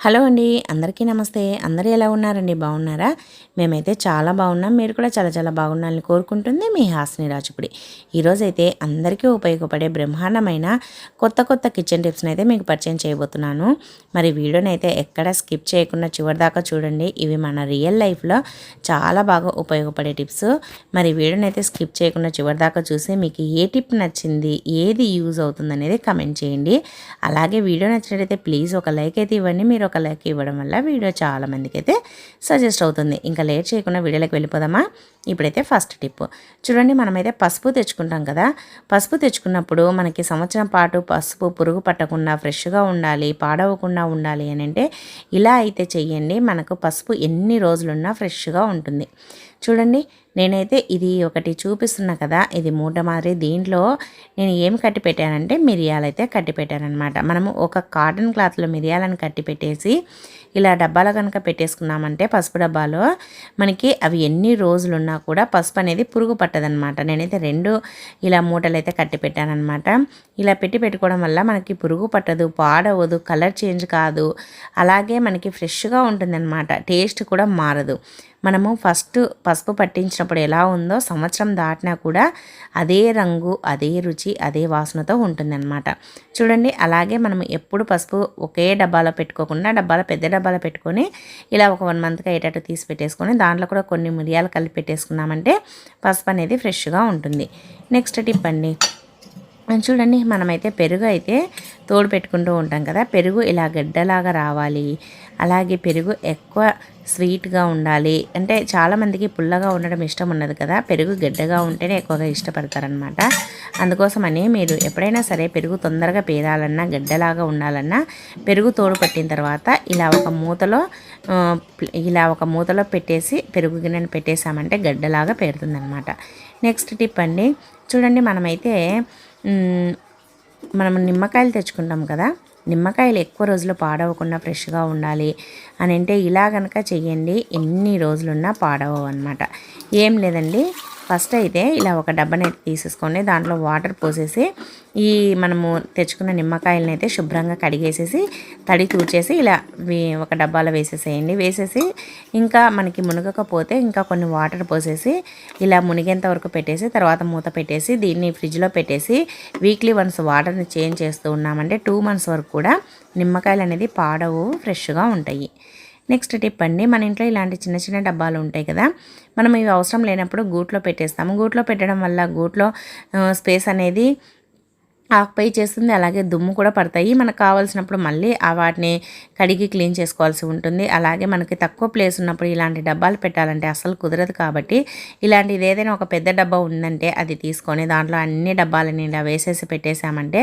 Hello అండి అందరికీ నమస్తే. అందరూ ఎలా ఉన్నారండి? బాగున్నారా? మేమైతే చాలా బాగున్నాం. మీరు కూడా చాలా చాలా బాగున్నారని కోరుకుంటుంది మీ హాసిని రాజుపుడి. ఈరోజైతే అందరికీ ఉపయోగపడే బ్రహ్మాండమైన కొత్త కొత్త కిచెన్ టిప్స్ని అయితే మీకు పరిచయం చేయబోతున్నాను. మరి వీడియోని అయితే ఎక్కడ స్కిప్ చేయకుండా చివరిదాకా చూడండి. ఇవి మన రియల్ లైఫ్లో చాలా బాగా ఉపయోగపడే టిప్స్. మరి వీడియోని అయితే స్కిప్ చేయకుండా చివరిదాకా చూసి మీకు ఏ టిప్ నచ్చింది ఏది యూజ్ అవుతుంది అనేది కమెంట్ చేయండి. అలాగే వీడియో నచ్చినట్లయితే ప్లీజ్ ఒక లైక్ అయితే ఇవ్వండి. మీరు ఒక లైక్ ఇవ్వడం వల్ల వీడియో చాలామందికి అయితే సజెస్ట్ అవుతుంది. ఇంకా లేట్ చేయకుండా వీడియోలోకి వెళ్ళిపోదామా? ఇప్పుడైతే ఫస్ట్ టిప్. చూడండి మనమైతే పసుపు తెచ్చుకుంటాం కదా? పసుపు తెచ్చుకున్నప్పుడు మనకి సంవత్సరం పాటు పసుపు పురుగు పట్టకుండా ఫ్రెష్గా ఉండాలి పాడవకుండా ఉండాలి అని అంటే ఇలా అయితే చెయ్యండి. మనకు పసుపు ఎన్ని రోజులున్నా ఫ్రెష్గా ఉంటుంది. చూడండి నేనైతే ఇది ఒకటి చూపిస్తున్నా కదా ఇది మూట మాదిరి. దీంట్లో నేను ఏం కట్టి పెట్టానంటే మిరియాలు అయితే కట్టి పెట్టానమాట మనము ఒక కాటన్ క్లాత్లో మిరియాలను కట్టి పెట్టేసి ఇలా డబ్బాలో కనుక పెట్టేసుకున్నామంటే పసుపు డబ్బాలో మనకి అవి ఎన్ని రోజులున్నా కూడా పసుపు అనేది పురుగు పట్టదనమాట నేనైతే రెండు ఇలా మూటలు అయితే కట్టి పెట్టానమాట ఇలా పెట్టి పెట్టుకోవడం వల్ల మనకి పురుగు పట్టదు పాడవదు కలర్ చేంజ్ కాదు. అలాగే మనకి ఫ్రెష్గా ఉంటుందన్నమాట. టేస్ట్ కూడా మారదు. మనము ఫస్ట్ పసుపు పట్టించినప్పుడు ఎలా ఉందో సంవత్సరం దాటినా కూడా అదే రంగు అదే రుచి అదే వాసనతో ఉంటుందన్నమాట. చూడండి అలాగే మనం ఎప్పుడు పసుపు ఒకే డబ్బాలో పెట్టుకోకుండా డబ్బాలో పెద్ద డబ్బాలో పెట్టుకొని ఇలా ఒక వన్ మంత్కి అయ్యేటట్టు తీసి పెట్టేసుకొని దాంట్లో కూడా కొన్ని మిరియాలు కలిపి పెట్టేసుకున్నామంటే పసుపు అనేది ఫ్రెష్గా ఉంటుంది. నెక్స్ట్ టిప్ అండి చూడండి మనమైతే పెరుగు అయితే తోడు పెట్టుకుంటూ ఉంటాం కదా. పెరుగు ఇలా గడ్డలాగా రావాలి. అలాగే పెరుగు ఎక్కువ స్వీట్గా ఉండాలి. అంటే చాలామందికి పుల్లగా ఉండడం ఇష్టం ఉన్నది కదా. పెరుగు గడ్డగా ఉంటేనే ఎక్కువగా ఇష్టపడతారనమాట అందుకోసమని మీరు ఎప్పుడైనా సరే పెరుగు తొందరగా పేరాలన్నా గడ్డలాగా ఉండాలన్నా పెరుగు తోడు పట్టిన తర్వాత ఇలా ఒక మూతలో ఇలా ఒక మూతలో పెట్టేసి పెరుగు గిన్నెను పెట్టేసామంటే గడ్డలాగా పేరుతుందనమాట నెక్స్ట్ టిప్ అండి. చూడండి మనమైతే మనం నిమ్మకాయలు తెచ్చుకుంటాం కదా. నిమ్మకాయలు ఎక్కువ రోజులు పాడవకుండా ఫ్రెష్గా ఉండాలి అని అంటే ఇలా కనుక చెయ్యండి ఎన్ని రోజులున్నా పాడవు అనమాట ఏం లేదండి ఫస్ట్ అయితే ఇలా ఒక డబ్బాని అయితే తీసేసుకొని దాంట్లో వాటర్ పోసేసి ఈ మనము తెచ్చుకున్న నిమ్మకాయలని అయితే శుభ్రంగా కడిగేసేసి తడి తూచేసి ఇలా ఒక డబ్బాలో వేసేసేయండి. వేసేసి ఇంకా మనకి మునగకపోతే ఇంకా కొన్ని వాటర్ పోసేసి ఇలా మునిగేంత వరకు పెట్టేసి తర్వాత మూత పెట్టేసి దీన్ని ఫ్రిడ్జ్లో పెట్టేసి వీక్లీ వన్స్ వాటర్ని చేంజ్ చేస్తూ ఉన్నామంటే టూ మంత్స్ వరకు కూడా నిమ్మకాయలు అనేది పాడవు ఫ్రెష్గా ఉంటాయి. నెక్స్ట్ టిప్ అండి మన ఇంట్లో ఇలాంటి చిన్న చిన్న డబ్బాలు ఉంటాయి కదా మనం ఇవి అవసరం లేనప్పుడు గూట్లో పెట్టేస్తాము. గూట్లో పెట్టడం వల్ల గూట్లో స్పేస్ అనేది ఆకుపై చేస్తుంది. అలాగే దుమ్ము కూడా పడతాయి. మనకు కావాల్సినప్పుడు మళ్ళీ ఆ వాటిని కడిగి క్లీన్ చేసుకోవాల్సి ఉంటుంది. అలాగే మనకి తక్కువ ప్లేస్ ఉన్నప్పుడు ఇలాంటి డబ్బాలు పెట్టాలంటే అసలు కుదరదు కాబట్టి ఇలాంటిది ఏదైనా ఒక పెద్ద డబ్బా ఉందంటే అది తీసుకొని దాంట్లో అన్ని డబ్బాలని ఇలా వేసేసి పెట్టేశామంటే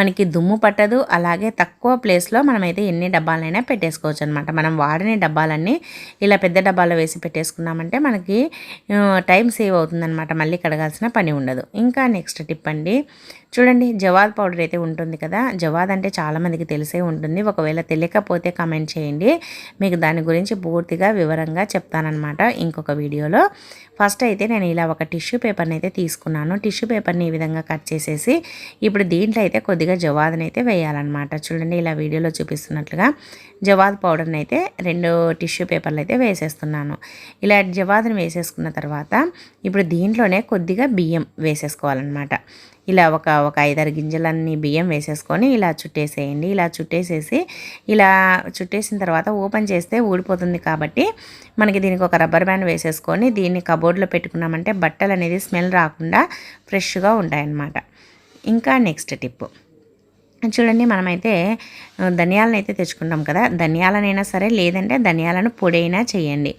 మనకి దుమ్ము పట్టదు. అలాగే తక్కువ ప్లేస్లో మనమైతే ఎన్ని డబ్బాలైనా పెట్టేసుకోవచ్చు అనమాట మనం వాడిన డబ్బాలన్నీ ఇలా పెద్ద డబ్బాలో వేసి పెట్టేసుకున్నామంటే మనకి టైం సేవ్ అవుతుందన్నమాట. మళ్ళీ కడగాల్సిన పని ఉండదు. ఇంకా నెక్స్ట్ టిప్ అండి. చూడండి జవాద్ పౌడర్ అయితే ఉంటుంది కదా? జవాద్ అంటే చాలామందికి తెలిసే ఉంటుంది. ఒకవేళ తెలియకపోతే కమెంట్ చేయండి. మీకు దాని గురించి పూర్తిగా వివరంగా చెప్తానమాట ఇంకొక వీడియోలో. ఫస్ట్ అయితే నేను ఇలా ఒక టిష్యూ పేపర్ని అయితే తీసుకున్నాను. టిష్యూ పేపర్ని ఈ విధంగా కట్ చేసేసి ఇప్పుడు దీంట్లో అయితే కొద్దిగా జవాద్ని అయితే వేయాలన్నమాట. చూడండి ఇలా వీడియోలో చూపిస్తున్నట్లుగా జవాద్ పౌడర్ని అయితే రెండు టిష్యూ పేపర్లు అయితే వేసేస్తున్నాను. ఇలా జవాదుని వేసేసుకున్న తర్వాత ఇప్పుడు దీంట్లోనే కొద్దిగా బియ్యం వేసేసుకోవాలన్నమాట. ఇలా ఒక ఒక ఐదారు గింజలన్నీ బియ్యం వేసేసుకొని ఇలా చుట్టేసేయండి. ఇలా చుట్టేసేసి ఇలా చుట్టేసిన తర్వాత ఓపెన్ చేస్తే ఊడిపోతుంది కాబట్టి మనకి దీనికి ఒక రబ్బర్ బ్యాండ్ వేసేసుకొని దీన్ని కబోర్డ్లో పెట్టుకున్నామంటే బట్టలు అనేది స్మెల్ రాకుండా ఫ్రెష్గా ఉంటాయన్నమాట. ఇంకా నెక్స్ట్ టిప్. చూడండి మనమైతే ధనియాలను అయితే తెచ్చుకుంటాం కదా. ధనియాలనైనా సరే లేదంటే ధనియాలను పొడి అయినా చేయండి.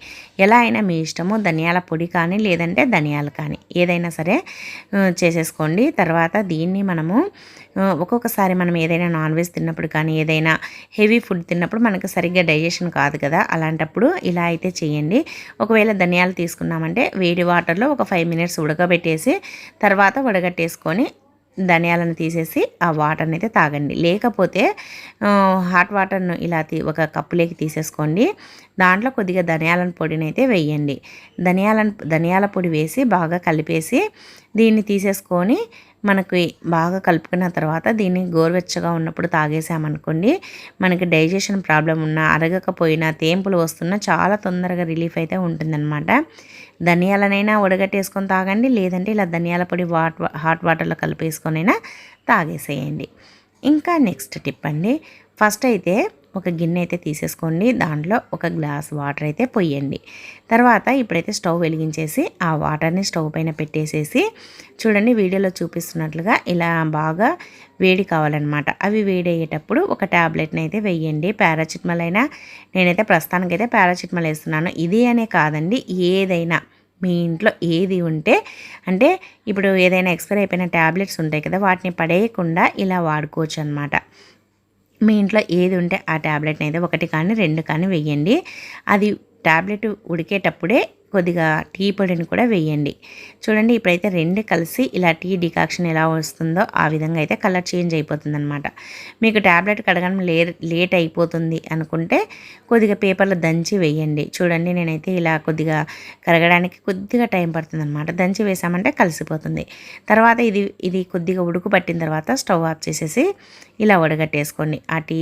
ఎలా అయినా మీ ఇష్టము ధనియాల పొడి కానీ లేదంటే ధనియాలు కానీ. ఏదైనా సరే చేసేసుకోండి. తర్వాత దీన్ని మనము ఒక్కొక్కసారి మనం ఏదైనా నాన్ వెజ్ తిన్నప్పుడు కానీ ఏదైనా హెవీ ఫుడ్ తిన్నప్పుడు మనకు సరిగ్గా డైజెషన్ కాదు కదా. అలాంటప్పుడు ఇలా అయితే చేయండి. ఒకవేళ ధనియాలు తీసుకున్నామంటే వేడి వాటర్లో ఒక ఫైవ్ మినిట్స్ ఉడకబెట్టేసి తర్వాత వడగట్టేసుకొని ధనియాలను తీసేసి ఆ వాటర్ని అయితే తాగండి. లేకపోతే హాట్ వాటర్ను ఇలా ఒక కప్పులోకి తీసేసుకోండి. దాంట్లో కొద్దిగా ధనియాల పొడిని అయితే వేయండి. ధనియాల ధనియాల పొడి వేసి బాగా కలిపేసి దీన్ని తీసేసుకొని మనకి బాగా కలుపుకున్న తర్వాత దీన్ని గోరువెచ్చగా ఉన్నప్పుడు తాగేసామనుకోండి మనకి డైజెషన్ ప్రాబ్లం ఉన్నా అరగకపోయినా తేంపులు వస్తున్నా చాలా తొందరగా రిలీఫ్ అయితే ఉంటుందన్నమాట. ధనియాలనైనా ఉడగట్టేసుకొని తాగండి. లేదంటే ఇలా ధనియాల పొడి వాట్ హాట్ వాటర్లో కలిపేసుకొనైనా తాగేసేయండి. ఇంకా నెక్స్ట్ టిప్ అండి. ఫస్ట్ అయితే ఒక గిన్నె అయితే తీసేసుకోండి. దాంట్లో ఒక గ్లాస్ వాటర్ అయితే పొయ్యండి తర్వాత ఇప్పుడైతే స్టవ్ వెలిగించేసి ఆ వాటర్ని స్టవ్ పైన పెట్టేసేసి చూడండి వీడియోలో చూపిస్తున్నట్లుగా ఇలా బాగా వేడి కావాలన్నమాట. అవి వేడి అయ్యేటప్పుడు ఒక ట్యాబ్లెట్ని అయితే వేయండి. పారాసిటమాల్ అయినా నేనైతే ప్రస్తుతానికైతే పారాసిటమాల్ వేస్తున్నాను. ఇది అనే కాదండి. ఏదైనా మీ ఇంట్లో ఏది ఉంటే అంటే ఇప్పుడు ఏదైనా ఎక్స్పైర్ అయిపోయిన ట్యాబ్లెట్స్ ఉంటాయి కదా వాటిని పడేయకుండా ఇలా వాడుకోవచ్చు అనమాట మీ ఇంట్లో ఏది ఉంటే ఆ ట్యాబ్లెట్ని అయితే ఒకటి కానీ రెండు కానీ వేయండి. అది ట్యాబ్లెట్ ఉడికేటప్పుడే కొద్దిగా టీ పొడిని కూడా వేయండి. చూడండి ఇప్పుడైతే రెండు కలిసి ఇలా టీ డికాక్షన్ ఎలా వస్తుందో ఆ విధంగా అయితే కలర్ చేంజ్ అయిపోతుంది అనమాట మీకు ట్యాబ్లెట్ కడగడం లే లేట్ అయిపోతుంది అనుకుంటే కొద్దిగా పేపర్లో దంచి వేయండి. చూడండి నేనైతే ఇలా కొద్దిగా కరగడానికి కొద్దిగా టైం పడుతుంది అనమాట దంచి వేసామంటే కలిసిపోతుంది. తర్వాత ఇది ఇది కొద్దిగా ఉడుకు పట్టిన తర్వాత స్టవ్ ఆఫ్ చేసేసి ఇలా ఉడగట్టేసుకోండి ఆ టీ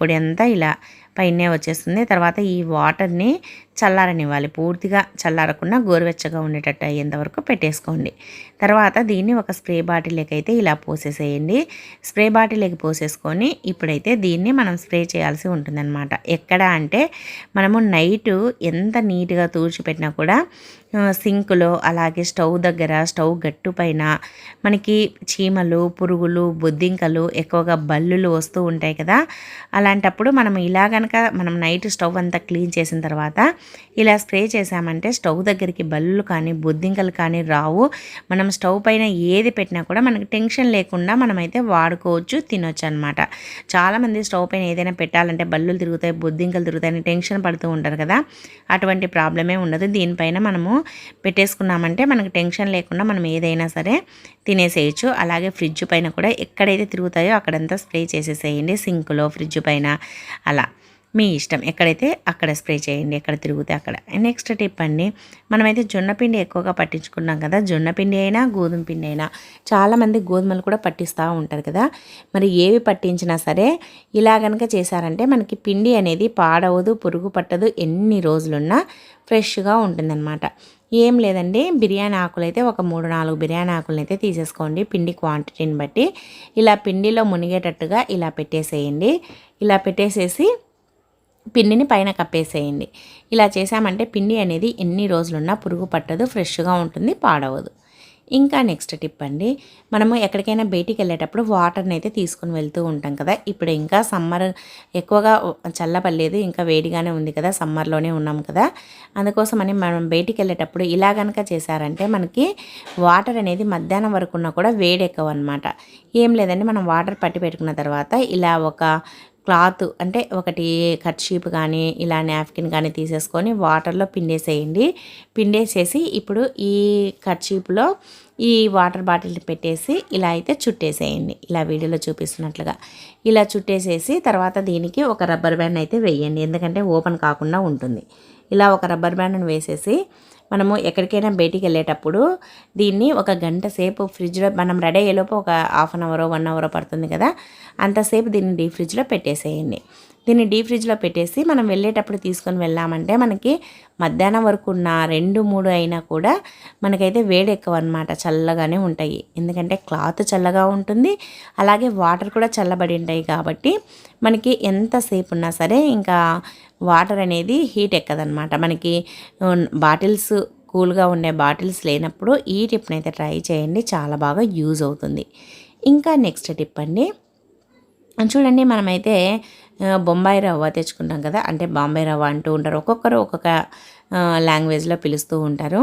పొడి అంతా ఇలా పైనే వచ్చేస్తుంది. తర్వాత ఈ వాటర్ని చల్లారనివ్వాలి. పూర్తిగా చల్లారకుండా గోరువెచ్చగా ఉండేటట్టు అయ్యేంతవరకు పెట్టేసుకోండి. తర్వాత దీన్ని ఒక స్ప్రే బాటిల్లోకి అయితే ఇలా పోసేసేయండి. స్ప్రే బాటిల్లోకి పోసేసుకొని ఇప్పుడైతే దీన్ని మనం స్ప్రే చేయాల్సి ఉంటుందన్నమాట. ఎక్కడ అంటే మనము నైట్ ఎంత నీట్గా తూర్చిపెట్టినా కూడా సింక్లో అలాగే స్టవ్ దగ్గర స్టవ్ గట్టు పైన మనకి చీమలు పురుగులు బొద్దింకలు ఎక్కువగా బల్లులు వస్తూ ఉంటాయి కదా. అలాంటప్పుడు మనం ఇలా కనుక మనం నైట్ స్టవ్ అంతా క్లీన్ చేసిన తర్వాత ఇలా స్ప్రే చేసామంటే స్టవ్ దగ్గరికి బల్లులు కానీ బొద్దింకలు కానీ రావు. మనం స్టవ్ పైన ఏది పెట్టినా కూడా మనకి టెన్షన్ లేకుండా మనమైతే వాడుకోవచ్చు తినొచ్చు అనమాట చాలామంది స్టవ్ పైన ఏదైనా పెట్టాలంటే బల్లులు తిరుగుతాయి బొద్దింకలు తిరుగుతాయని టెన్షన్ పడుతూ ఉంటారు కదా. అటువంటి ప్రాబ్లమే ఉండదు. దీనిపైన మనము పెట్టేసుకున్నామంటే మనకు టెన్షన్ లేకుండా మనం ఏదైనా సరే తినేసేయచ్చు. అలాగే ఫ్రిడ్జ్ పైన కూడా ఎక్కడైతే తిరుగుతాయో అక్కడంతా స్ప్రే చేసేసేయండి. సింక్లో ఫ్రిడ్జ్ పైన అలా. మీ ఇష్టం. ఎక్కడైతే అక్కడ స్ప్రే చేయండి. ఎక్కడ తిరిగితే అక్కడ. నెక్స్ట్ టిప్ అండి. మనమైతే జొన్న పిండి ఎక్కువగా పట్టించుకున్నాం కదా. జొన్నపిండి అయినా గోధుమ పిండి అయినా చాలామంది గోధుమలు కూడా పట్టిస్తూ ఉంటారు కదా. మరి ఏవి పట్టించినా సరే ఇలా కనుక చేశారంటే మనకి పిండి అనేది పాడవదు పురుగు పట్టదు ఎన్ని రోజులున్నా ఫ్రెష్గా ఉంటుందన్నమాట. ఏం లేదండి. బిర్యానీ ఆకులు అయితే ఒక మూడు నాలుగు బిర్యానీ ఆకులను అయితే తీసేసుకోండి. పిండి క్వాంటిటీని బట్టి ఇలా పిండిలో మునిగేటట్టుగా ఇలా పెట్టేసేయండి. ఇలా పెట్టేసేసి పిండిని పైన కప్పేసేయండి. ఇలా చేసామంటే పిండి అనేది ఎన్ని రోజులున్నా పురుగు పట్టదు ఫ్రెష్గా ఉంటుంది పాడవదు. ఇంకా నెక్స్ట్ టిప్ అండి. మనము ఎక్కడికైనా బయటికి వెళ్ళేటప్పుడు వాటర్ని అయితే తీసుకుని వెళ్తూ ఉంటాం కదా. ఇప్పుడు ఇంకా సమ్మర్ ఎక్కువగా చల్లపడలేదు ఇంకా వేడిగానే ఉంది కదా సమ్మర్లోనే ఉన్నాం కదా. అందుకోసమని మనం బయటికి వెళ్ళేటప్పుడు ఇలా కనుక చేశారంటే మనకి వాటర్ అనేది మధ్యాహ్నం వరకు ఉన్నా కూడా వేడి ఎక్కువ అనమాట ఏం లేదండి మనం వాటర్ పట్టి పెట్టుకున్న తర్వాత ఇలా ఒక క్లాత్ అంటే ఒకటి కర్చీప్ కానీ ఇలా నాప్కిన్ కానీ తీసేసుకొని వాటర్లో పిండేసేయండి. పిండేసేసి ఇప్పుడు ఈ కర్చీప్లో ఈ వాటర్ బాటిల్ పెట్టేసి ఇలా అయితే చుట్టేసేయండి. ఇలా వీడియోలో చూపిస్తున్నట్లుగా. ఇలా చుట్టేసేసి తర్వాత దీనికి ఒక రబ్బర్ బ్యాండ్ అయితే వేయండి. ఎందుకంటే ఓపెన్ కాకుండా ఉంటుంది. ఇలా ఒక రబ్బర్ బ్యాండ్ని వేసేసి మనము ఎక్కడికైనా బయటికి వెళ్ళేటప్పుడు దీన్ని ఒక గంట సేపు ఫ్రిడ్జ్లో మనం రెడీ అయ్యేలోపు ఒక half an hour one hour పడుతుంది కదా. అంతసేపు దీన్ని డీప్ ఫ్రిడ్జ్లో పెట్టేసేయండి. దీన్ని డీప్ ఫ్రిడ్జ్లో పెట్టేసి మనం వెళ్ళేటప్పుడు తీసుకొని వెళ్ళామంటే మనకి మధ్యాహ్నం వరకు ఉన్న రెండు మూడు అయినా కూడా మనకైతే వేడి ఎక్కువ అనమాట చల్లగానే ఉంటాయి. ఎందుకంటే క్లాత్ చల్లగా ఉంటుంది అలాగే వాటర్ కూడా చల్లబడి ఉంటాయి కాబట్టి మనకి ఎంతసేపు ఉన్నా సరే ఇంకా వాటర్ అనేది హీట్ ఎక్కదనమాట మనకి బాటిల్స్ కూల్గా ఉండే బాటిల్స్ లేనప్పుడు ఈ టిప్ని అయితే ట్రై చేయండి చాలా బాగా యూజ్ అవుతుంది. ఇంకా నెక్స్ట్ టిప్ అండి చూడండి మనమైతే బొంబాయి రవ్వ తెచ్చుకుంటాం కదా అంటే బాంబే రవ్వ అంటూ ఉంటారు. ఒక్కొక్కరు ఒక్కొక్క లాంగ్వేజ్లో పిలుస్తూ ఉంటారు.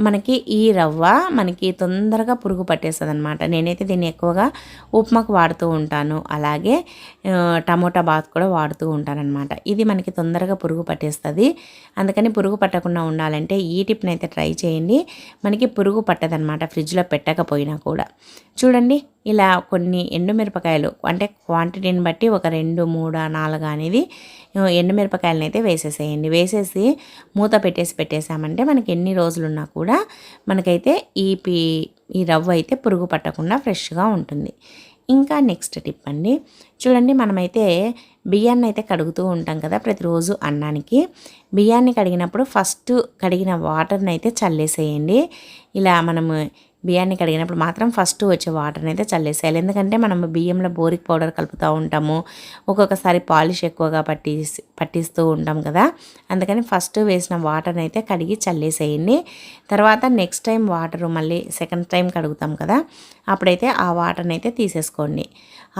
మనకి ఈ రవ్వ మనకి తొందరగా పురుగు పట్టేస్తుంది అనమాట నేనైతే దీన్ని ఎక్కువగా ఉప్మాకు వాడుతూ ఉంటాను. అలాగే టమోటా బాత్ కూడా వాడుతూ ఉంటాను అనమాట ఇది మనకి తొందరగా పురుగు పట్టేస్తుంది. అందుకని పురుగు పట్టకుండా ఉండాలంటే ఈ టిప్ని అయితే ట్రై చేయండి. మనకి పురుగు పట్టదనమాట ఫ్రిడ్జ్లో పెట్టకపోయినా కూడా. చూడండి ఇలా కొన్ని ఎండుమిరపకాయలు అంటే క్వాంటిటీని బట్టి ఒక రెండు మూడు నాలుగు అనేది ఎండుమిరపకాయలను అయితే వేసేసేయండి. వేసేసి మూత పెట్టేసి పెట్టేసామంటే మనకి ఎన్ని రోజులున్నా కూడా మనకైతే ఈ పీ ఈ రవ్వ అయితే పురుగు పట్టకుండా ఫ్రెష్గా ఉంటుంది. ఇంకా నెక్స్ట్ టిప్ అండి. చూడండి మనమైతే బియ్యాన్ని అయితే కడుగుతూ ఉంటాం కదా ప్రతిరోజు అన్నానికి. బియ్యాన్ని కడిగినప్పుడు ఫస్ట్ కడిగిన వాటర్ని అయితే చల్లేసేయండి. ఇలా మనము బియ్యాన్ని కడిగినప్పుడు మాత్రం ఫస్ట్ వచ్చే వాటర్ని అయితే చల్లేసేయాలి. ఎందుకంటే మనం బియ్యంలో బోరిక్ పౌడర్ కలుపుతూ ఉంటాము. ఒక్కొక్కసారి పాలిష్ ఎక్కువగా పట్టి పట్టిస్తూ ఉంటాం కదా. అందుకని ఫస్ట్ వేసిన వాటర్ని అయితే కడిగి చల్లేసేయండి. తర్వాత నెక్స్ట్ టైం వాటర్ మళ్ళీ సెకండ్ టైం కడుగుతాం కదా. అప్పుడైతే ఆ వాటర్ని అయితే తీసేసుకోండి.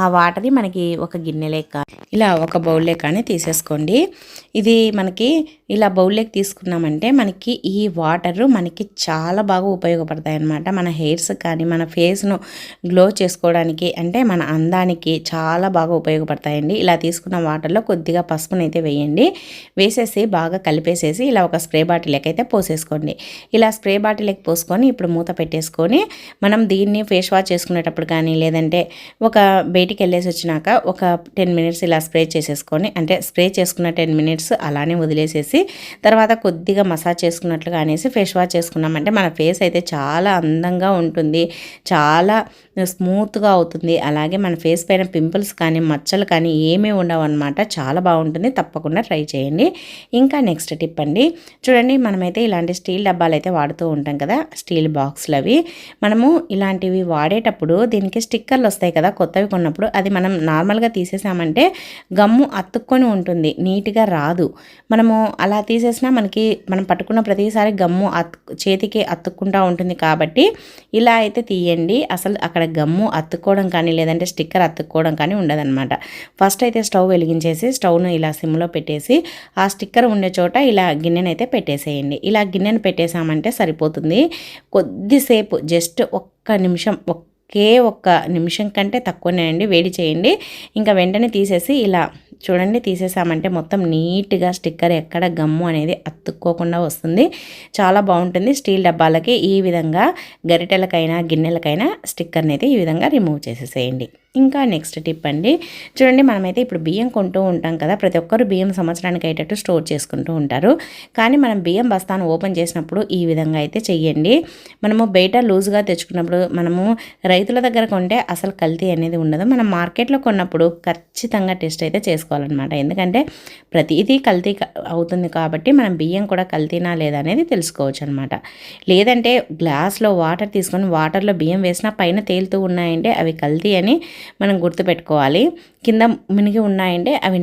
ఆ వాటర్ని మనకి ఒక గిన్నెలే కానీ ఇలా ఒక బౌల్లే కానీ తీసేసుకోండి. ఇది మనకి ఇలా బౌల్లోకి తీసుకున్నామంటే మనకి ఈ వాటర్ మనకి చాలా బాగా ఉపయోగపడతాయి అన్నమాట మన హెయిర్స్ కానీ మన ఫేస్ను గ్లో చేసుకోవడానికి అంటే మన అందానికి చాలా బాగా ఉపయోగపడతాయండి. ఇలా తీసుకున్న వాటర్లో కొద్దిగా పసుపునైతే అయితే వేయండి. వేసేసి బాగా కలిపేసేసి ఇలా ఒక స్ప్రే బాటిల్కి అయితే పోసేసుకోండి. ఇలా స్ప్రే బాటిల్కి పోసుకొని ఇప్పుడు మూత పెట్టేసుకొని మనం దీన్ని ఫేస్ వాష్ చేసుకునేటప్పుడు కానీ లేదంటే ఒక బయటికి వెళ్ళేసి వచ్చినాక ఒక టెన్ మినిట్స్ ఇలా స్ప్రే చేసేసుకొని అంటే స్ప్రే చేసుకున్న టెన్ మినిట్స్ అలానే వదిలేసేసి తర్వాత కొద్దిగా మసాజ్ చేసుకున్నట్లుగా అనేసి ఫేస్ వాష్ చేసుకున్నామంటే మన ఫేస్ అయితే చాలా అందంగా ఉంటుంది. చాలా స్మూత్గా అవుతుంది. అలాగే మన ఫేస్ పైన పింపుల్స్ కానీ మచ్చలు కానీ ఏమీ ఉండవు అనమాట చాలా బాగుంటుంది. తప్పకుండా ట్రై చేయండి. ఇంకా నెక్స్ట్ టిప్ అండి. చూడండి మనమైతే ఇలాంటి స్టీల్ డబ్బాలు అయితే వాడుతూ ఉంటాం కదా స్టీల్ బాక్స్లు అవి మనము ఇలాంటివి వాడేటప్పుడు దీనికి స్టిక్కర్లు వస్తాయి కదా కొత్తవి కొన్నప్పుడు అది మనం నార్మల్గా తీసేసామంటే గమ్ము అతుక్కొని ఉంటుంది. నీట్గా రాదు. మనము అలా తీసేసినా మనకి మనం పట్టుకున్న ప్రతిసారి గమ్ము అత్ చేతికి అతుక్కుంటూ ఉంటుంది కాబట్టి ఇలా అయితే తీయండి. అసలు అక్కడ గమ్ము అతుక్కోవడం కానీ లేదంటే స్టిక్కర్ అతుక్కోవడం కానీ ఉండదన్నమాట. ఫస్ట్ అయితే స్టవ్ వెలిగించేసి స్టవ్ను ఇలా సిమ్లో పెట్టేసి ఆ స్టిక్కర్ ఉండే చోట ఇలా గిన్నెను అయితే పెట్టేసేయండి. ఇలా గిన్నెను పెట్టేసామంటే సరిపోతుంది. కొద్దిసేపు జస్ట్ ఒక్క నిమిషం ఒకే ఒక్క నిమిషం కంటే తక్కువనే అండి. వేడి చేయండి. ఇంకా వెంటనే తీసేసి ఇలా చూడండి తీసేసామంటే మొత్తం నీట్గా స్టిక్కర్ ఎక్కడ గమ్ము అనేది అతుక్కోకుండా వస్తుంది. చాలా బాగుంటుంది. స్టీల్ డబ్బాలకి ఈ విధంగా గరిటెలకైనా గిన్నెలకైనా స్టిక్కర్ని అయితే ఈ విధంగా రిమూవ్ చేసేసేయండి. ఇంకా నెక్స్ట్ టిప్ అండి. చూడండి మనమైతే ఇప్పుడు బియ్యం కొంటూ ఉంటాం కదా ప్రతి ఒక్కరు బియ్యం సంవత్సరానికి అయ్యేటట్టు స్టోర్ చేసుకుంటూ ఉంటారు. కానీ మనం బియ్యం బస్తాను ఓపెన్ చేసినప్పుడు ఈ విధంగా అయితే చెయ్యండి. మనము బయట లూజ్గా తెచ్చుకున్నప్పుడు మనము రైతుల దగ్గర కొంటే అసలు కల్తీ అనేది ఉండదు. మనం మార్కెట్లో కొన్నప్పుడు ఖచ్చితంగా టెస్ట్ అయితే చేసుకోవాలన్నమాట. ఎందుకంటే ప్రతిదీ కల్తీ అవుతుంది కాబట్టి మనం బియ్యం కూడా కల్తీనా లేదా అనేది తెలుసుకోవచ్చు అనమాట లేదంటే గ్లాస్లో వాటర్ తీసుకొని వాటర్లో బియ్యం వేసినా పైన తేలుతూ ఉన్నాయంటే అవి కల్తీ అని మనం గుర్తుపెట్టుకోవాలి. కింద మునిగి ఉన్నాయంటే అవి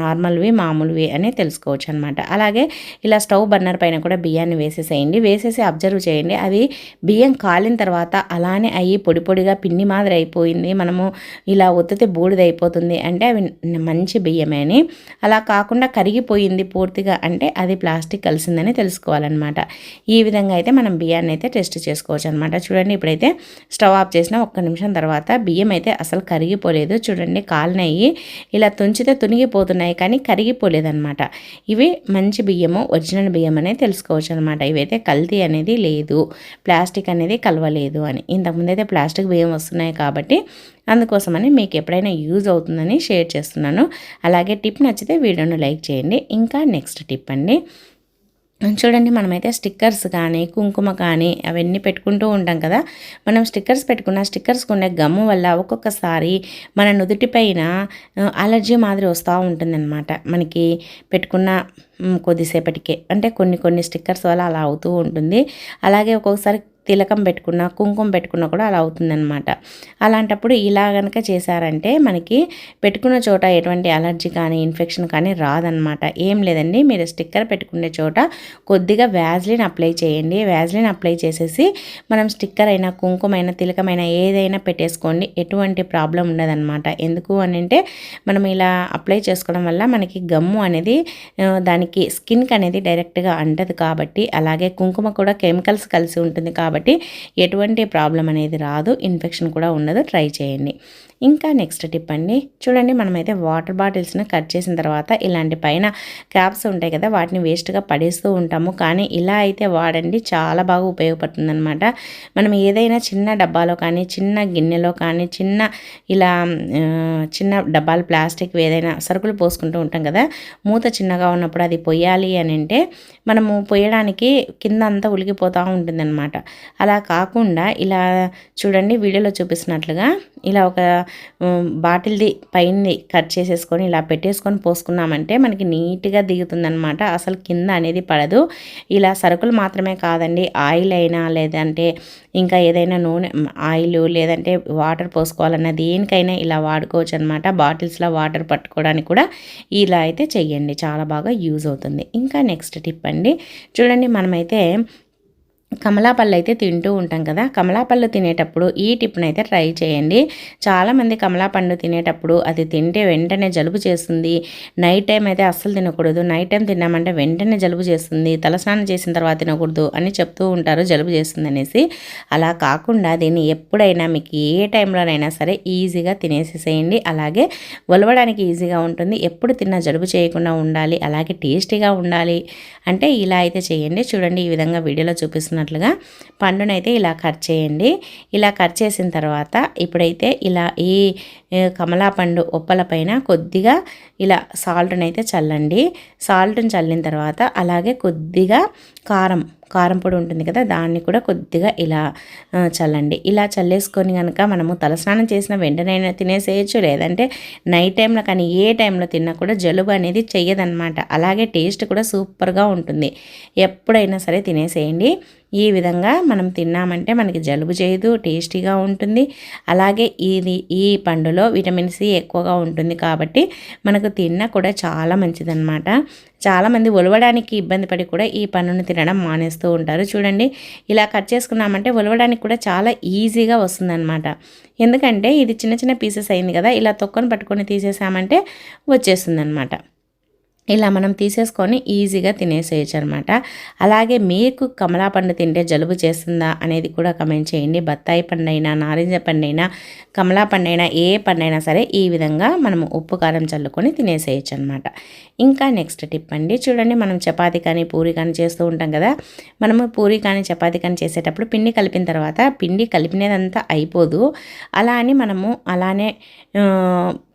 నార్మల్వి మామూలువి అని తెలుసుకోవచ్చు అనమాట అలాగే ఇలా స్టవ్ బర్నర్ పైన కూడా బియ్యాన్ని వేసేసేయండి. వేసేసి అబ్జర్వ్ చేయండి. అది బియ్యం కాలిన తర్వాత అలానే అయ్యి పొడి పొడిగా పిండి మాదిరి అయిపోయింది. మనము ఇలా ఒత్తితే బూడిద అయిపోతుంది అంటే అవి మంచి బియ్యమే అని. అలా కాకుండా కరిగిపోయింది పూర్తిగా అంటే అది ప్లాస్టిక్ కలిసిందని తెలుసుకోవాలన్నమాట. ఈ విధంగా అయితే మనం బియ్యాన్ని అయితే టెస్ట్ చేసుకోవచ్చు అనమాట చూడండి ఇప్పుడైతే స్టవ్ ఆఫ్ చేసిన ఒక్క నిమిషం తర్వాత బియ్యం అయితే అసలు కరిగిపోలేదు. చూడండి కాలినయ్యి ఇలా తుంచితే తునిగిపోతున్నాయి కానీ కరిగిపోలేదన్నమాట. ఇవి మంచి బియ్యము ఒరిజినల్ బియ్యం అనేది తెలుసుకోవచ్చు అనమాట ఇవైతే కల్తీ అనేది లేదు ప్లాస్టిక్ అనేది కలవలేదు అని. ఇంతకుముందు అయితే ప్లాస్టిక్ బియ్యం వస్తున్నాయి కాబట్టి అందుకోసమని మీకు ఎప్పుడైనా యూజ్ అవుతుందని షేర్ చేస్తున్నాను. అలాగే టిప్ నచ్చితే వీడియోను లైక్ చేయండి. ఇంకా నెక్స్ట్ టిప్ అండి. చూడండి మనమైతే స్టిక్కర్స్ కానీ కుంకుమ కానీ అవన్నీ పెట్టుకుంటూ ఉంటాం కదా. మనం స్టిక్కర్స్ పెట్టుకున్న స్టిక్కర్స్ ఉండే గమ్ము వల్ల ఒక్కొక్కసారి మన నుదుటిపైన అలర్జీ మాదిరి వస్తూ ఉంటుందన్నమాట. మనకి పెట్టుకున్న కొద్దిసేపటికే. అంటే కొన్ని కొన్ని స్టిక్కర్స్ వల్ల అలా అవుతూ ఉంటుంది. అలాగే ఒక్కొక్కసారి తిలకం పెట్టుకున్నా కుంకుమ పెట్టుకున్నా కూడా అలా అవుతుందన్నమాట. అలాంటప్పుడు ఇలా కనుక చేశారంటే మనకి పెట్టుకున్న చోట ఎటువంటి అలర్జీ కానీ ఇన్ఫెక్షన్ కానీ రాదనమాట ఏం లేదండి. మీరు స్టిక్కర్ పెట్టుకునే చోట కొద్దిగా వ్యాజ్లిన్ అప్లై చేయండి. వ్యాజ్లిన్ అప్లై చేసేసి మనం స్టిక్కర్ అయినా కుంకుమైనా తిలకమైనా ఏదైనా పెట్టేసుకోండి. ఎటువంటి ప్రాబ్లం ఉండదన్నమాట. ఎందుకు అని అంటే మనం ఇలా అప్లై చేసుకోవడం వల్ల మనకి గమ్ము అనేది మనకి స్కిన్కి అనేది డైరెక్ట్గా అంటదు కాబట్టి అలాగే కుంకుమ కూడా కెమికల్స్ కలిసి ఉంటుంది కాబట్టి ఎటువంటి ప్రాబ్లం అనేది రాదు. ఇన్ఫెక్షన్ కూడా ఉండదు. ట్రై చేయండి. ఇంకా నెక్స్ట్ టిప్ అండి. చూడండి మనమైతే వాటర్ బాటిల్స్ని కట్ చేసిన తర్వాత ఇలాంటి పైన క్యాప్స్ ఉంటాయి కదా వాటిని వేస్ట్గా పడేస్తూ ఉంటాము. కానీ ఇలా అయితే వాడండి చాలా బాగా ఉపయోగపడుతుంది అనమాట మనం ఏదైనా చిన్న డబ్బాలో కానీ చిన్న గిన్నెలో కానీ చిన్న ఇలా చిన్న డబ్బాలు ప్లాస్టిక్ ఏదైనా సరుకులు పోసుకుంటూ ఉంటాం కదా మూత చిన్నగా ఉన్నప్పుడు అది పొయ్యాలి అని అంటే మనము పోయడానికి కింద అంతా ఉలికిపోతూ ఉంటుందన్నమాట. అలా కాకుండా ఇలా చూడండి వీడియోలో చూపిస్తున్నట్లుగా ఇలా ఒక బాటిల్ది పైనది కట్ చేసేసుకొని ఇలా పెట్టేసుకొని పోసుకున్నామంటే మనకి నీట్గా దిగుతుందనమాట అసలు కింద అనేది పడదు. ఇలా సరుకులు మాత్రమే కాదండి ఆయిల్ అయినా లేదంటే ఇంకా ఏదైనా నూనె ఆయిల్ లేదంటే వాటర్ పోసుకోవాలన్నా దేనికైనా ఇలా వాడుకోవచ్చు అనమాట బాటిల్స్లో వాటర్ పట్టుకోవడానికి కూడా ఇలా అయితే చెయ్యండి. చాలా బాగా యూజ్ అవుతుంది. ఇంకా నెక్స్ట్ టిప్ అండి. చూడండి మనమైతే కమలాపళ్ళు అయితే తింటూ ఉంటాం కదా. కమలాపళ్ళు తినేటప్పుడు ఈ టిప్ని అయితే ట్రై చేయండి. చాలామంది కమలాపండు తినేటప్పుడు అది తింటే వెంటనే జలుబు చేస్తుంది. నైట్ టైం అయితే అస్సలు తినకూడదు. నైట్ టైం తిన్నామంటే వెంటనే జలుబు చేస్తుంది. తలస్నానం చేసిన తర్వాత తినకూడదు అని చెప్తూ ఉంటారు జలుబు చేస్తుంది అనేసి అలా కాకుండా దీన్ని ఎప్పుడైనా మీకు ఏ టైంలోనైనా సరే ఈజీగా తినేసేసేయండి. అలాగే ఒలవడానికి ఈజీగా ఉంటుంది. ఎప్పుడు తిన్నా జలుబు చేయకుండా ఉండాలి. అలాగే టేస్టీగా ఉండాలి. అంటే ఇలా అయితే చేయండి. చూడండి ఈ విధంగా వీడియోలో చూపిస్తున్నాను చేసినట్లుగా పండునైతే ఇలా కట్ చేయండి. ఇలా కట్ చేసిన తర్వాత ఇప్పుడైతే ఇలా ఈ కమలా పండు ఉప్పల పైన కొద్దిగా ఇలా సాల్ట్ని అయితే చల్లండి. సాల్ట్ని చల్లిన తర్వాత అలాగే కొద్దిగా కారం కారం పొడి ఉంటుంది కదా దాన్ని కూడా కొద్దిగా ఇలా చల్లండి. ఇలా చల్లేసుకొని కనుక మనము తలస్నానం చేసిన వెంటనే తినేసేయచ్చు లేదంటే నైట్ టైంలో కానీ ఏ టైంలో తిన్నా కూడా జలుబు అనేది చెయ్యదనమాట అలాగే టేస్ట్ కూడా సూపర్గా ఉంటుంది. ఎప్పుడైనా సరే తినేసేయండి. ఈ విధంగా మనం తిన్నామంటే మనకి జలుబు చేయదు టేస్టీగా ఉంటుంది. అలాగే ఇది ఈ పండులో విటమిన్ సి ఎక్కువగా ఉంటుంది కాబట్టి మనకు తిన్నా కూడా చాలా మంచిదన్నమాట. చాలామంది ఒలవడానికి ఇబ్బంది పడి కూడా ఈ పన్నును తినడం మానేస్తూ ఉంటారు. చూడండి ఇలా కట్ చేసుకున్నామంటే ఒలవడానికి కూడా చాలా ఈజీగా వస్తుందన్నమాట. ఎందుకంటే ఇది చిన్న చిన్న పీసెస్ అయింది కదా ఇలా తొక్కను పట్టుకొని తీసేసామంటే వచ్చేస్తుంది అనమాట ఇలా మనం తీసేసుకొని ఈజీగా తినేసేయచ్చు అనమాట అలాగే మీకు కమలా పండు తింటే జలుబు చేస్తుందా అనేది కూడా కమెంట్ చేయండి. బత్తాయి పండు అయినా నారింజ పండు అయినా కమలా పండు అయినా ఏ పండు అయినా సరే ఈ విధంగా మనం ఉప్పు కారం చల్లుకొని తినేసేయచ్చు అనమాట ఇంకా నెక్స్ట్ టిప్ అండి. చూడండి మనం చపాతీ కానీ పూరి కానీ చేస్తూ ఉంటాం కదా. మనము పూరి కానీ చపాతీ కానీ చేసేటప్పుడు పిండి కలిపిన తర్వాత పిండి కలిపినదంతా అయిపోదు. అలా అని మనము అలానే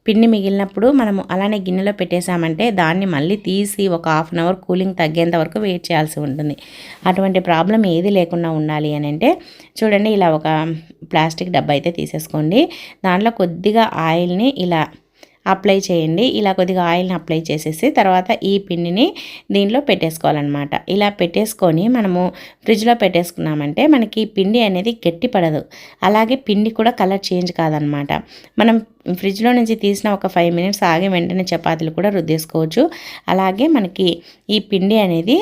పిండి మిగిలినప్పుడు మనము అలానే గిన్నెలో పెట్టేశామంటే దాన్ని మళ్ళీ తీసి ఒక హాఫ్ అన్ అవర్ కూలింగ్ తగ్గేంత వరకు వెయిట్ చేయాల్సి ఉంటుంది. అటువంటి ప్రాబ్లం ఏది లేకుండా ఉండాలి అని అంటే చూడండి ఇలా ఒక ప్లాస్టిక్ డబ్బా అయితే తీసేసుకోండి. దాంట్లో కొద్దిగా ఆయిల్ని ఇలా అప్లై చేయండి. ఇలా కొద్దిగా ఆయిల్ని అప్లై చేసేసి తర్వాత ఈ పిండిని దీనిలో పెట్టేసుకోవాలన్నమాట. ఇలా పెట్టేసుకొని మనము ఫ్రిడ్జ్లో పెట్టేసుకున్నామంటే మనకి పిండి అనేది గట్టి పడదు. అలాగే పిండి కూడా కలర్ చేంజ్ కాదనమాట మనం ఫ్రిడ్జ్లో నుంచి తీసిన ఒక ఫైవ్ మినిట్స్ ఆగి వెంటనే చపాతీలు కూడా రుద్దేసుకోవచ్చు. అలాగే మనకి ఈ పిండి అనేది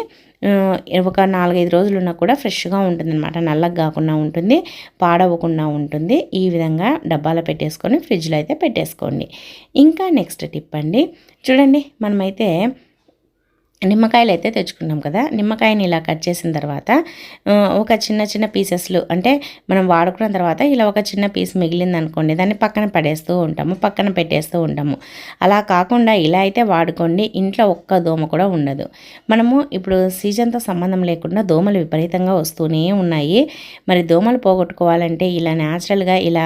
ఒక నాలుగైదు రోజులు ఉన్నా కూడా ఫ్రెష్గా ఉంటుంది అనమాట నల్లగా కాకుండా ఉంటుంది పాడవకుండా ఉంటుంది. ఈ విధంగా డబ్బాలో పెట్టేసుకొని ఫ్రిడ్జ్లో అయితే పెట్టేసుకోండి. ఇంకా నెక్స్ట్ టిప్ అండి. చూడండి మనమైతే నిమ్మకాయలు అయితే తెచ్చుకున్నాం కదా నిమ్మకాయని ఇలా కట్ చేసిన తర్వాత ఒక చిన్న చిన్న పీసెస్లు అంటే మనం వాడుకున్న తర్వాత ఇలా ఒక చిన్న పీస్ మిగిలింది అనుకోండి దాన్ని పక్కన పడేస్తూ ఉంటాము పక్కన పెట్టేస్తూ ఉంటాము. అలా కాకుండా ఇలా అయితే వాడుకోండి ఇంట్లో ఒక్క దోమ కూడా ఉండదు. మనము ఇప్పుడు సీజన్తో సంబంధం లేకుండా దోమలు విపరీతంగా వస్తూనే ఉన్నాయి. మరి దోమలు పోగొట్టుకోవాలంటే ఇలా న్యాచురల్గా ఇలా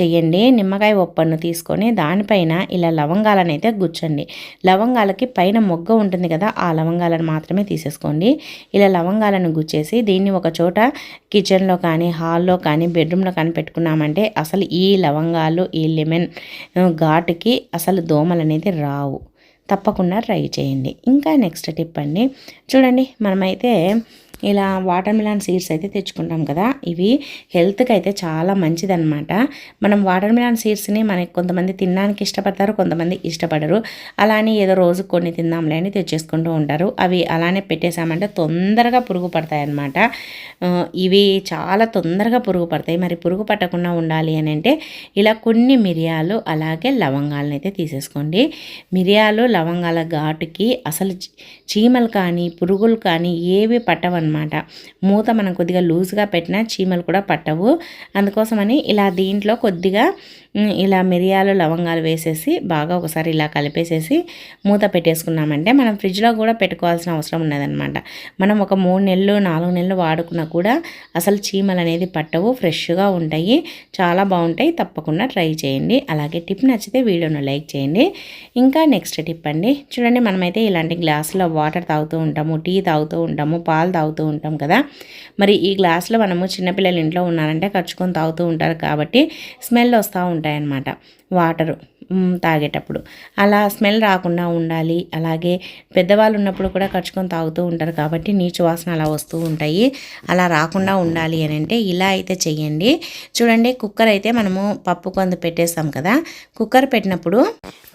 చెయ్యండి నిమ్మకాయ ఒప్పను తీసుకొని దానిపైన ఇలా లవంగాలనైతే గుచ్చండి. లవంగాలకి పైన మొగ్గ ఉంటుంది కదా ఆ లవంగాలను మాత్రమే తీసేసుకోండి. ఇలా లవంగాలను గుచ్చేసి దీన్ని ఒక చోట కిచెన్లో కానీ హాల్లో కానీ బెడ్రూమ్లో కానీ పెట్టుకున్నామంటే అసలు ఈ లవంగాలు ఈ లెమన్ ఘాటుకి అసలు దోమలు అనేది రావు. తప్పకుండా ట్రై చేయండి. ఇంకా నెక్స్ట్ టిప్ అండి. చూడండి మనమైతే ఇలా వాటర్ మిలాన్ సీడ్స్ అయితే తెచ్చుకుంటాం కదా ఇవి హెల్త్కి అయితే చాలా మంచిదన్నమాట. మనం వాటర్ మిలాన్ సీడ్స్ని మనకి కొంతమంది తినడానికి ఇష్టపడతారు కొంతమంది ఇష్టపడరు. అలానే ఏదో రోజు కొన్ని తిందాంలే అని తెచ్చేసుకుంటూ ఉంటారు. అవి అలానే పెట్టేశామంటే తొందరగా పురుగు పడతాయి అన్నమాట ఇవి చాలా తొందరగా పురుగు పడతాయి. మరి పురుగు పట్టకుండా ఉండాలి అని అంటే ఇలా కొన్ని మిరియాలు అలాగే లవంగాలను అయితే తీసేసుకోండి. మిరియాలు లవంగాల ఘాటుకి అసలు చీమలు కానీ పురుగులు కానీ ఏవి పట్టవన్నమాట. మూత మనం కొద్దిగా లూజ్గా పెట్టినా చీమలు కూడా పట్టవు. అందుకోసమని ఇలా దీంట్లో కొద్దిగా ఇలా మిరియాలు లవంగాలు వేసేసి బాగా ఒకసారి ఇలా కలిపేసేసి మూత పెట్టేసుకున్నామంటే మనం ఫ్రిడ్జ్లో కూడా పెట్టుకోవాల్సిన అవసరం ఉన్నదనమాట మనం ఒక మూడు నెలలు నాలుగు నెలలు వాడుకున్నా కూడా అసలు చీమలు అనేది పట్టవు ఫ్రెష్గా ఉంటాయి. చాలా బాగుంటాయి. తప్పకుండా ట్రై చేయండి. అలాగే టిప్ నచ్చితే వీడియోను లైక్ చేయండి. ఇంకా నెక్స్ట్ టిప్ అండి. చూడండి మనమైతే ఇలాంటి గ్లాసులో వాటర్ తాగుతూ ఉంటాము టీ తాగుతూ ఉంటాము పాలు తాగుతూ ఉంటాం కదా. మరి ఈ గ్లాసులో మనము చిన్నపిల్లలు ఇంట్లో ఉన్నారంటే ఖర్చుకొని తాగుతూ ఉంటారు కాబట్టి స్మెల్ వస్తూ ఉంటాయన్నమాట. వాటరు తాగేటప్పుడు. అలా స్మెల్ రాకుండా ఉండాలి. అలాగే పెద్దవాళ్ళు ఉన్నప్పుడు కూడా ఖర్చుకొని తాగుతూ ఉంటారు కాబట్టి నీచు వాసన అలా వస్తూ ఉంటాయి. అలా రాకుండా ఉండాలి అని అంటే ఇలా అయితే చెయ్యండి. చూడండి కుక్కర్ అయితే మనము పప్పు కొంత పెట్టేస్తాం కదా. కుక్కర్ పెట్టినప్పుడు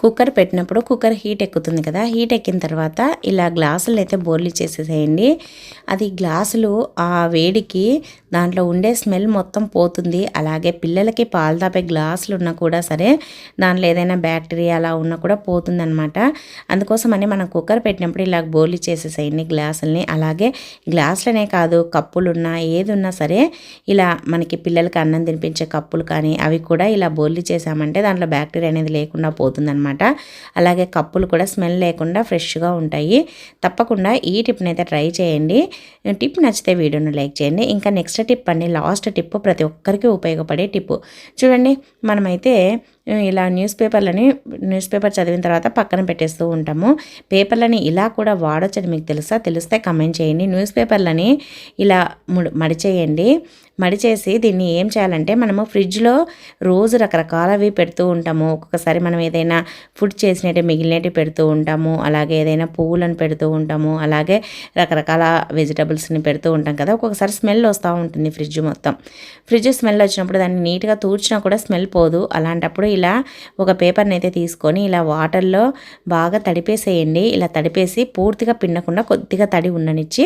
కుక్కర్ పెట్టినప్పుడు కుక్కర్ హీట్ ఎక్కుతుంది కదా. హీట్ ఎక్కిన తర్వాత ఇలా గ్లాసులు అయితే బోర్లు చేసేసేయండి. అది గ్లాసులు ఆ వేడికి దాంట్లో ఉండే స్మెల్ మొత్తం పోతుంది. అలాగే పిల్లలకి పాలు తాపే గ్లాసులు ఉన్నా కూడా సరే దాంట్లో ఏదైనా బ్యాక్టీరియా అలా ఉన్నా కూడా పోతుందనమాట అందుకోసమని మనం కుక్కర్ పెట్టినప్పుడు ఇలా బోర్లు చేసేసేయండి గ్లాసుల్ని. అలాగే గ్లాసులనే కాదు కప్పులు ఉన్నా ఏది ఉన్నా సరే ఇలా మనకి పిల్లలకి అన్నం తినిపించే కప్పులు కానీ అవి కూడా ఇలా బోర్లు చేసామంటే దాంట్లో బ్యాక్టీరియా అనేది లేకుండా పోతుందన్నమాట. అలాగే కప్పులు కూడా స్మెల్ లేకుండా ఫ్రెష్గా ఉంటాయి. తప్పకుండా ఈ టిప్ని అయితే ట్రై చేయండి. టిప్ నచ్చితే వీడియోను లైక్ చేయండి. ఇంకా నెక్స్ట్ టిప్ అండి లాస్ట్ టిప్ ప్రతి ఒక్కరికి ఉపయోగపడే టిప్. చూడండి మనమైతే ఇలా న్యూస్ పేపర్లని న్యూస్ పేపర్ చదివిన తర్వాత పక్కన పెట్టేస్తూ ఉంటాము. పేపర్లని ఇలా కూడా వాడొచ్చని మీకు తెలుసా? తెలిస్తే కమెంట్ చేయండి. న్యూస్ పేపర్లని ఇలా మడిచేయండి. మడిచేసి దీన్ని ఏం చేయాలంటే మనము ఫ్రిడ్జ్లో రోజు రకరకాలవి పెడుతూ ఉంటాము. ఒక్కొక్కసారి మనం ఏదైనా ఫుడ్ చేసినట్టు మిగిలినట్టు పెడుతూ ఉంటాము. అలాగే ఏదైనా పువ్వులను పెడుతూ ఉంటాము. అలాగే రకరకాల వెజిటబుల్స్ని పెడుతూ ఉంటాం కదా. ఒక్కొక్కసారి స్మెల్ వస్తూ ఉంటుంది ఫ్రిడ్జ్ మొత్తం. ఫ్రిడ్జ్ స్మెల్ వచ్చినప్పుడు దాన్ని నీట్గా తూర్చినా కూడా స్మెల్ పోదు. అలాంటప్పుడు ఇలా ఒక పేపర్ని అయితే తీసుకొని ఇలా వాటర్లో బాగా తడిపేసేయండి. ఇలా తడిపేసి పూర్తిగా పిండకుండా కొద్దిగా తడి ఉండనిచ్చి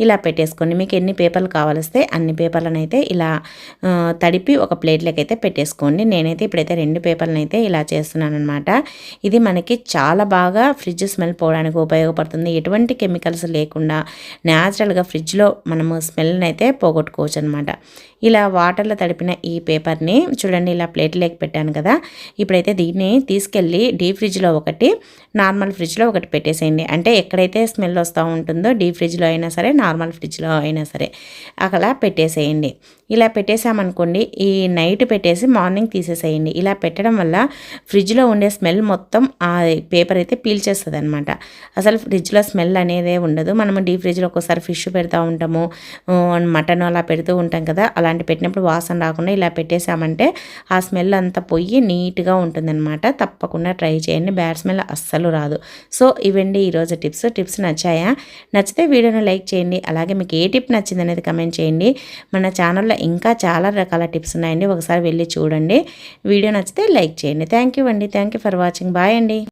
ఇలా పెట్టేసుకోండి. మీకు ఎన్ని పేపర్లు కావాలిస్తే అన్ని పేపర్లను అయితే ఇలా తడిపి ఒక ప్లేట్లోకి అయితే పెట్టేసుకోండి. నేనైతే ఇప్పుడైతే రెండు పేపర్లను అయితే ఇలా చేస్తున్నాను అనమాట ఇది మనకి చాలా బాగా ఫ్రిడ్జ్ స్మెల్ పోవడానికి ఉపయోగపడుతుంది. ఎటువంటి కెమికల్స్ లేకుండా న్యాచురల్గా ఫ్రిడ్జ్లో మనము స్మెల్ని అయితే పోగొట్టుకోవచ్చు అనమాట ఇలా వాటర్లో తడిపిన ఈ పేపర్ని చూడండి ఇలా ప్లేట్లోకి పెట్టాను కదా. ఇప్పుడైతే దీన్ని తీసుకెళ్ళి డీప్ ఫ్రిడ్జ్లో ఒకటి నార్మల్ ఫ్రిడ్జ్లో ఒకటి పెట్టేసేయండి. అంటే ఎక్కడైతే స్మెల్ వస్తూ ఉంటుందో డీప్ ఫ్రిడ్జ్లో అయినా సరే నార్మల్ ఫ్రిడ్జ్లో అయినా సరే అలా పెట్టేసేయండి. ఇలా పెట్టేసామనుకోండి ఈ నైట్ పెట్టేసి మార్నింగ్ తీసేసేయండి. ఇలా పెట్టడం వల్ల ఫ్రిడ్జ్లో ఉండే స్మెల్ మొత్తం ఆ పేపర్ అయితే పీల్చేస్తుంది అనమాట అసలు ఫ్రిడ్జ్లో స్మెల్ అనేదే ఉండదు. మనము డీప్ ఫ్రిడ్జ్లో ఒక్కోసారి ఫిష్ పెడతా ఉంటాము మటన్ అలా పెడుతూ ఉంటాం కదా అలాంటి పెట్టినప్పుడు వాసన రాకుండా ఇలా పెట్టేసామంటే ఆ స్మెల్ అంతా పోయి నీట్గా ఉంటుందన్నమాట. తప్పకుండా ట్రై చేయండి. బ్యాడ్ స్మెల్ అస్సలు రాదు. సో ఇవండి ఈరోజు టిప్స్. టిప్స్ నచ్చాయా? నచ్చితే వీడియోని లైక్ చేయండి. అలాగే మీకు ఏ టిప్ నచ్చింది అనేది కమెంట్ చేయండి. మన ఛానల్లో ఇంకా చాలా రకాల టిప్స్ ఉన్నాయండి. ఒకసారి వెళ్ళి చూడండి. వీడియో నచ్చితే లైక్ చేయండి. థ్యాంక్ యూ అండి. Thank you for watching. Bye అండి.